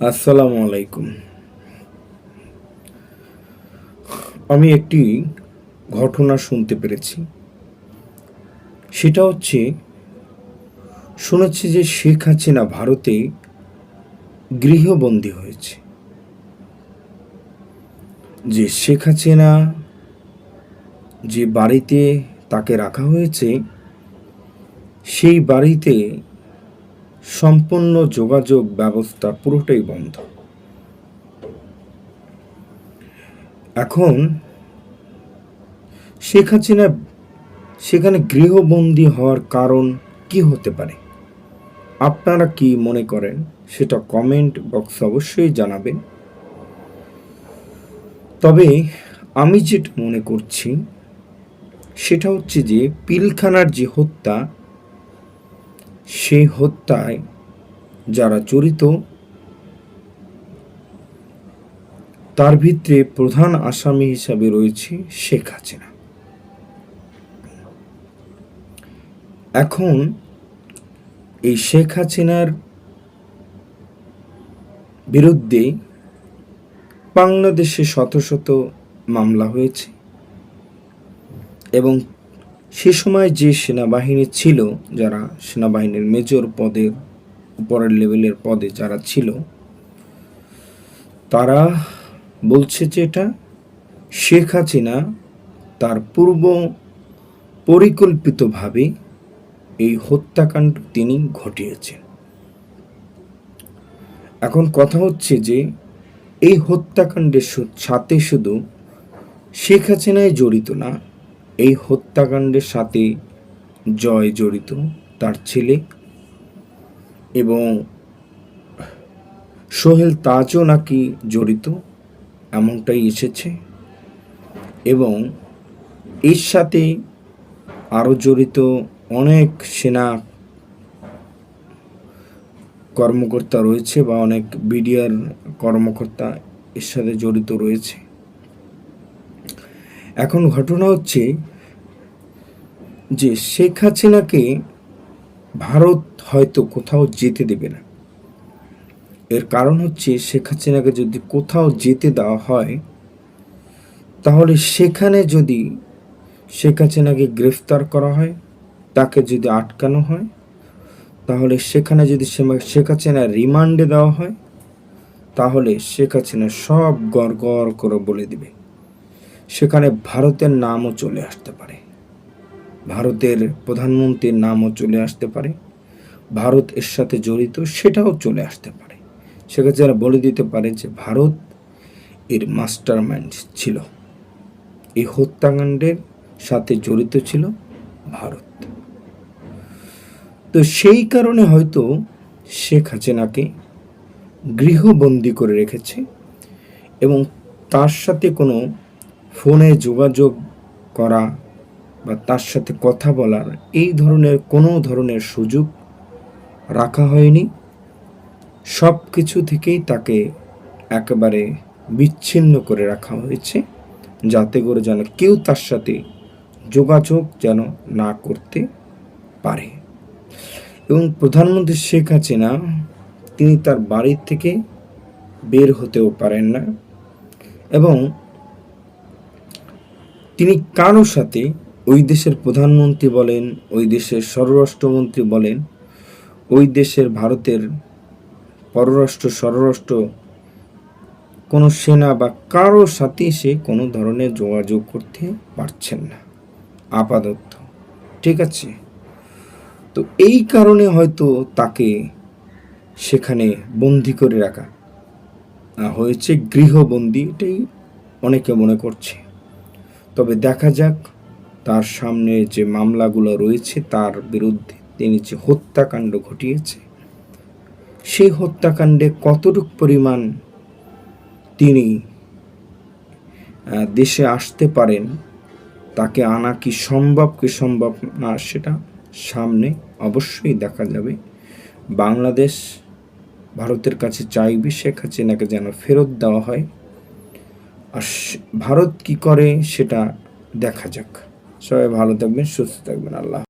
আসসালামু আলাইকুম। আমি একটি ঘটনা শুনতে পেরেছি। সেটা হচ্ছে, শুনেছি যে শেখ হাসিনা ভারতে গৃহবন্দী হয়েছে। যে শেখ হাসিনা যে বাড়িতে তাকে রাখা হয়েছে, সেই বাড়িতে সম্পূর্ণ যোগাযোগ ব্যবস্থা পুরোটাই বন্ধ। এখন শেখ হাসিনা সেখানে গৃহবন্দী হওয়ার কারণ কি হতে পারে? আপনারা কি মনে করেন? সেটা কমেন্ট বক্সে অবশ্যই জানাবেন। তবে আমি যেটা মনে করছি, সেটা হচ্ছে যে পিলখানার যে হত্যা সেই হত্যায় যারা জড়িত, তার ভিতরে প্রধান আসামি হিসাবে রয়েছে শেখ হাসিনা। এখন এই শেখ হাসিনার বিরুদ্ধে বাংলাদেশে শত শত মামলা হয়েছে এবং সে সময় যে সেনাবাহিনী ছিল, যারা সেনাবাহিনীর মেজর পদের, উপরের লেভেলের পদে যারা ছিল, তারা বলছে যে এটা শেখ হাসিনা তার পূর্ব পরিকল্পিতভাবে এই হত্যাকাণ্ড তিনি ঘটিয়েছেন। এখন কথা হচ্ছে যে এই হত্যাকাণ্ডের সাথে শুধু শেখ হাসিনাই জড়িত না এই হত্যাকাণ্ডের সাথে জয় জড়িত তার ছেলে এবং সোহেল তাজও নাকি জড়িত, এমনটাই এসেছে। এবং এর সাথে আরও জড়িত অনেক সেনা কর্মকর্তা রয়েছে বা অনেক বিডিআর কর্মকর্তা এর সাথে জড়িত রয়েছে। এখন ঘটনা হচ্ছে যে শেখ হাসিনাকে ভারত হয়তো কোথাও যেতে দেবে না। এর কারণ হচ্ছে শেখ হাসিনাকে যদি কোথাও যেতে দেওয়া হয়, তাহলে সেখানে যদি শেখ হাসিনাকে গ্রেফতার করা হয়, তাকে যদি আটকানো হয়, তাহলে সেখানে যদি শেখ হাসিনা রিমান্ডে দেওয়া হয়, তাহলে শেখ হাসিনা সব গড় গড় করে বলে দিবে। সেখানে ভারতের নামও চলে আসতে পারে। ভারতের প্রধানমন্ত্রীর নামও চলে আসতে পারে। ভারত এর সাথে জড়িত সেটাও চলে আসতে পারে। সেক্ষেত্রে যারা বলে দিতে পারে যে ভারত এর মাস্টার মাইন্ড ছিল এই হত্যাকাণ্ডের সাথে জড়িত ছিল ভারত। তো সেই কারণে হয়তো শেখ হাসিনাকে গৃহবন্দী করে রেখেছে এবং তার সাথে কোনো ফোনে যোগাযোগ করা বা তার সাথে কথা বলার এই ধরনের কোনো ধরনের সুযোগ রাখা হয়নি। সব কিছু থেকেই তাকে একেবারে বিচ্ছিন্ন করে রাখা হয়েছে। যাতে করে যেন কেউ তার সাথে যোগাযোগ যেন না করতে পারে। এবং প্রধানমন্ত্রী শেখ হাসিনা, তিনি তার বাড়ির থেকে বের হতেও পারেন না। এবং তিনি কারও সাথে ওই দেশের প্রধানমন্ত্রী বলেন, ওই দেশের স্বরাষ্ট্রমন্ত্রী বলেন, ওই দেশের ভারতের পররাষ্ট্র স্বরাষ্ট্র কোনো সেনা বা কারও সাথে সে কোনো ধরনের যোগাযোগ করতে পারছেন না। আপাতত। ঠিক আছে? তো এই কারণে হয়তো তাকে সেখানে বন্দি করে রাখা। হয়েছে গৃহবন্দী, এটাই অনেকে মনে করছে। তবে দেখা যাক, তার সামনে যে মামলাগুলো রয়েছে তার বিরুদ্ধে তিনি যে হত্যাকাণ্ড ঘটিয়েছে, সেই হত্যাকাণ্ডে কতটুক পরিমাণ তিনি দেশে আসতে পারেন, তাকে আনা কি সম্ভব কি সম্ভব না সেটা সামনে অবশ্যই দেখা যাবে। বাংলাদেশ ভারতের কাছে চাইবে শেখ হাসিনাকে যেন ফেরত দেওয়া হয়। আর ভারত কি করে সেটা দেখা যাক। সবাই ভালো থাকবেন সুস্থ থাকবেন আল্লাহ